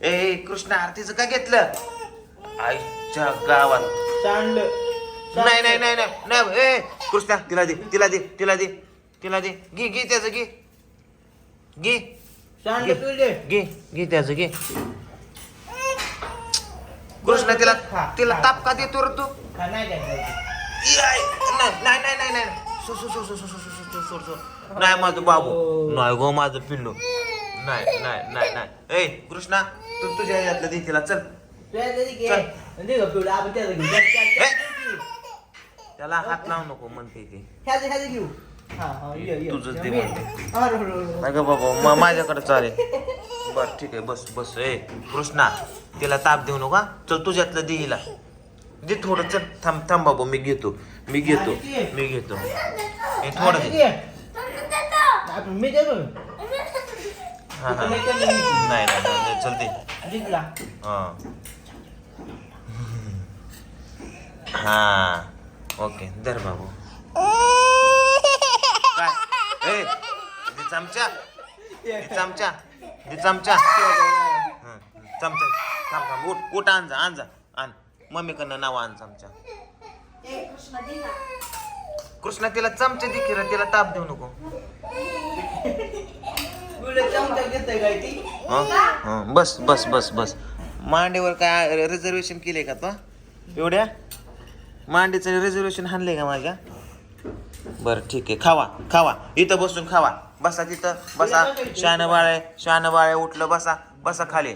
ए कृष्णा आरतीचं का घेतलं? आईच्या गावात. सांडलं नाही नाही नाही नाही नाही ए कृष्णा तिला दे तिला दे तिला दे तिला दे. घे घे त्याचं घे. घे. तुझे. घे घे त्याचं घे. कृष्णा तिला तिला ताप का देतो रे तू? हा नाही नाही नाही नाही नाही नाही. सो सो सो सो सो सो सो सो सो. सो नाही माझं बाबू. नाही गो माझं पिल्लू. नाही नाही नाही नाही. ए कृष्णा तू तुझ्या ह्यातलं दे तिला चल. त्याला हात लावू नको म्हणते ते. हा, हा. तुझंच दे म्हणते. हा, रो, रो, रो. नाही ग बाबा माझ्याकडे चालेल. बर ठीक आहे बस बस. ए कृष्णा तिला ताप देऊ नका. चल तुझ्यातलं दे हिला. दे थोडं चल थांब थांब बाबा मी घेतो. मी घेतो. मी घेतो. हे थोडं मी देतो. हा हा. नाही नाही. नाही नाही, नाही चल दे जिंकला हा. हा. ओके धर बाबू. काय? ए दे चमचा. दे चमचा. दे चमचा. हं, चमचा. थांब थांब उठ उठ आण जा आण जा. आण. मम्मीकडनं नाव आण चमचा. कृष्णा तिला चमचे दे की रे, तिला ताप देऊ नको. हं? हं, बस बस बस बस. मांडीवर काय रिझर्वेशन केले का तो? एवढ्या? मांडीचं रिझर्वेशन हाणले का माझ्या? बरं ठीक आहे. खावा खावा. इथं बसून खावा. बसा तिथं. बसा. शान बाळे शान बाळे उठलं. बसा बसा खाली.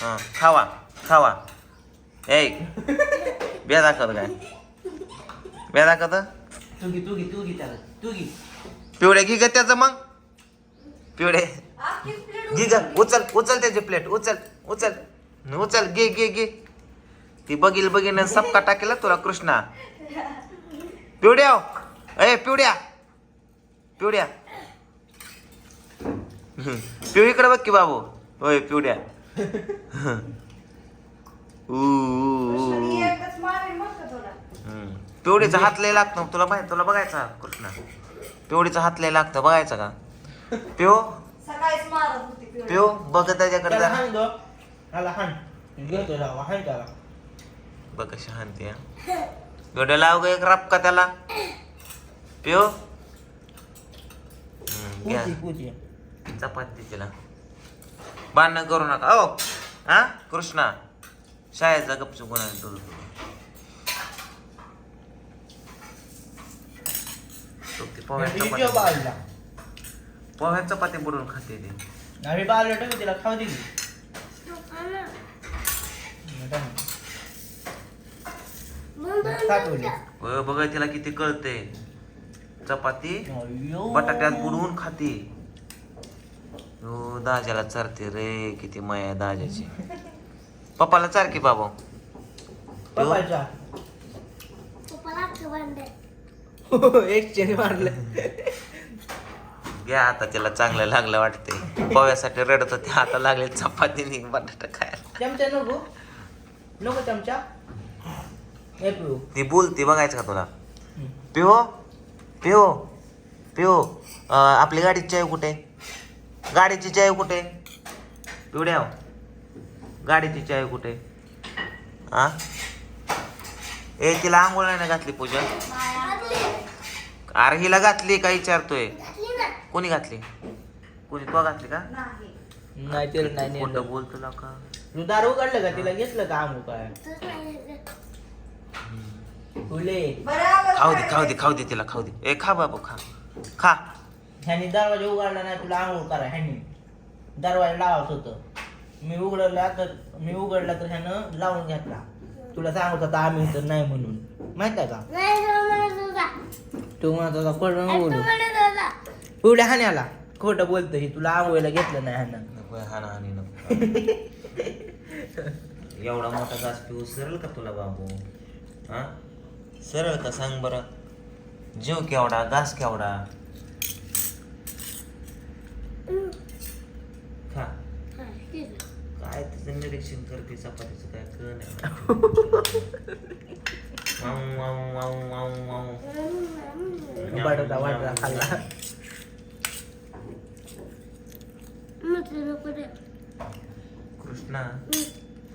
हां खावा खावा. ए ब्या दाखवत काय? ब्या दाखवत? तू घे तू घे तू घे त्याला. तू घे. पिवड्या घे ग त्याचं मग. घे ग उचल उचल त्याची प्लेट उचल उचल. उचल घे घे घे. ती बघील बघीन सपका टाकेला तुला कृष्णा. पिवड्या हो. ए पिवड्या. पिवड्या. पिवळीकडे बघ की बाबू. होय पिवड्या. पिवडीचा हात लय लागतो. तुला माहीत तुला बघायचा कृष्णा पिवडीचा हात लय लागतं. बघायचा का? पिओ सकाळीच मारत होती पिवळी. पिओ बघ त्याच्याकडे त्याला जा हाण गं त्याला हाण घेतो जावा हाण त्याला बघ कशी हानते एवढं लाव ग एक रपका त्याला पिओ हम्म, घ्या पुती पुती चपाती तिला बांधणं करू नका ओ हा कृष्णा शाळेचा गपचूप गुन्हा तुझं तो ती पोह्यात इथे चपाती बाजूला पोह्यात चपाती बुडून खाते ती. आम्ही बाजूला ठेवू तिला खाऊ दिली बघा तिला किती कळते चपाती बटाट्यात बुडवून खाते. हो दाजाला चारते रे किती माया आहे दाजाची पप्पाला चार की बाबा. पप्पाचा एक्सचेंज मारलं. घ्या आता तिला चांगलं लागलं वाटते पोव्यासाठी रडत होते आता लागले चपाती नि बटाटा खायला. चमचा नको. नको चमचा. हे पिऊ. ती बोलती बघायचं का तुला? पिओ पिओ पिओ आपली गाडीची चावी कुठे? गाडीची चावी कुठे? पिवड्या हो. गाडीची चावी कुठे? हा ए तिला आंघोळ नाही ना घातली पूजा? अरे हिला घातली का? विचारतोय. कोणी घातली? कोणी तो घातली का? नाही. नाही तिला नाही खोटं नेलं बोल तुला का? तू दारू उघडलं का? तिला घेतलं का आमू काय फुले. खाऊ दे खाऊ दे खाऊ दे तिला खाऊ दे. ए खा बाबू खा. खा. ह्यानी दरवाजा उघडला नाही तुला आंघोळ करा ह्यानी. दरवाजा लावत होतं. मी उघडला तर मी उघडला तर ह्यानं लावून घेतला. तुला सांगत होता आम्ही तर नाही म्हणून. माहीत आहे का? तू म्हणत होता. बोलू पुढे हाण्याला. खोटं बोलतो ही तुला आंघोळीला घेतलं नाही ह्यानं नको हाना हानी नको. एवढा मोठा घास पिऊ सरळ का तुला बाबू? हा? सरळ का सांग बरं? जीव केवढा घास केवढा? खा. काय तिचं निरीक्षण करते चपातीचं काय कळ नाही वाऊ, वाऊ, वाऊ, वाऊ, वाऊ. बटाटा वाटा खाल्ला. कृष्ण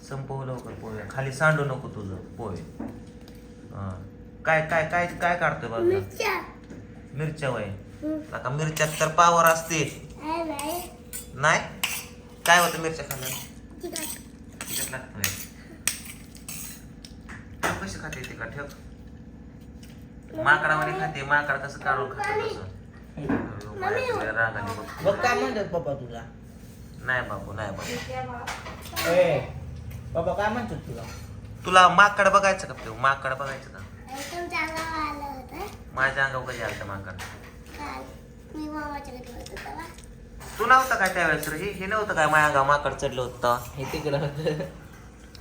संपव लवकर पोहे. खाली सांडू नको तुझं पोहे. काय काय काय काय काढतोय बाजूला? मिरच्या. वय. का मिरच्यात तर पावर असते. नाही काय होतं मिरच्या खाल्ल्या तिखट. लागतोय कशी खाते ते का ठेव. माकडामध्ये खाते माकड कसं काढून खाते तसं. रागाने बघ. बघ काय म्हणतात पप्पा तुला? नाही बाबू नाही बाबू ए पप्पा काय म्हणतात तुला? तुला माकड बघायचं का पिऊ? माकड बघायचं का? माझ्या अंगावर कधी आलं माकड? तू नव्हता काय त्यावेळेस रे? हे हे नव्हतं काय माझ्या अंगावर माकड चढलं होतं? हे तिकडं होतं.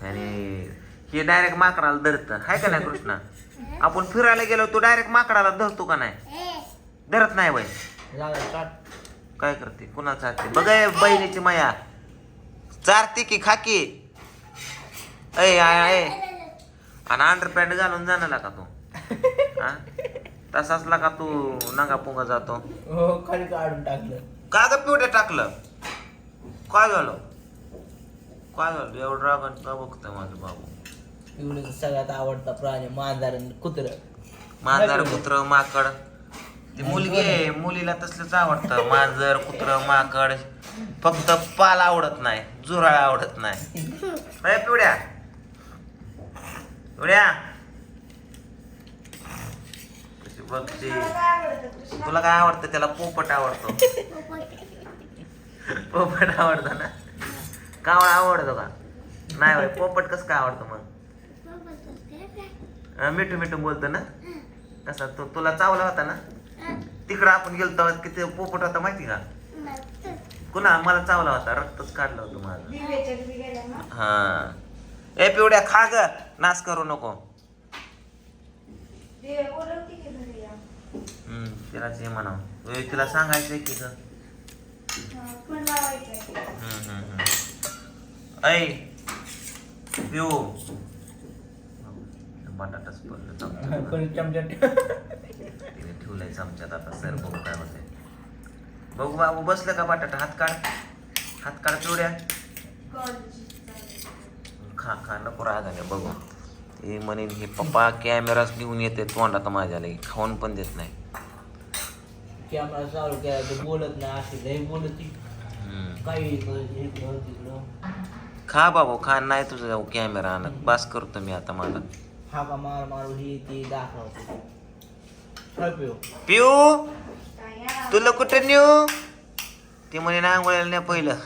आणि हे डायरेक्ट माकडाला धरतं. हाय का नाही कृष्णा? आपण फिरायला गेलो तू डायरेक्ट माकडाला धरतो का नाही? धरत नाही बाई काय करते? कुणाला चालते बघ हे बहिणीची माया. चारते की खाकी? अय आय आय आणि अंडर पॅन्ट घालून जाणार का तू? हा? तसाच का तू नगा पुंगा जातो? हो खाली काढून टाकलं. का ग टाकलं. काय झालं? काय झालं? एवढं रागण का बघतोय माझं बाबू? एवढं सगळ्यात आवडता प्राणी मांजर आणि कुत्र. मांजर कुत्र माकड. ती मुलगी आहे मुलीला तसलंच आवडतं. मांजर कुत्र माकड फक्त पाल आवडत नाही जुराळ आवडत नाही. अरे पिवड्या. पिवड्या. कशी बघते? तुला काय आवडतं? त्याला पोपट आवडतो. पोपट आवडतो ना? कावळा आवडतो का? नाही बाई पोपट कसं काय आवडतं मग? अं, मिठू मिठू बोलतो ना? कसा? तो तुला चावला होता ना? तिकडं आपण गेलो तेव्हा किती पोपट होता माहिती का? कुणा? मला चावला होता रक्तच काढलं होतं माझं. हा. ए पिवड्या खा ग. नाश करू नको. हम्म तिला ते म्हणाव. ए, तिला सांगायचंय की ग. हम्म, हम्म, हम्म. ऐ पिऊ. बटाटाच पडलं. तिने ठेवलंय चमच्यात आता सर बघू काय होते बघू बाबू बसलं का बटाटा? हात काढ. हात काढ पिवड्या खा खा नको रागाने बघू. ते म्हणेन हे पप्पा कॅमेराच घेऊन येते तोंडात माझ्या लई खाऊन पण देत नाही. कॅमेरा चालू केला तर बोलत नाही असे बोलत. काही खा बाबू खा नाही तुझं कॅमेरा आणत. बास करतो मी आता मला. हा मार मारू ही ती दाखवते. पिऊ पिऊ तुला कुठं नेऊ ते म्हणे ना आंघोळ्याला नाही पहिलं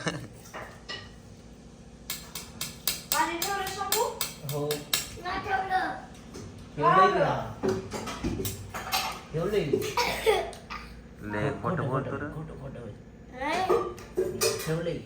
हो ठेवलंय का ठेवलंय लय खोटं बोलतो रे खोटं खोटं ठेवलंय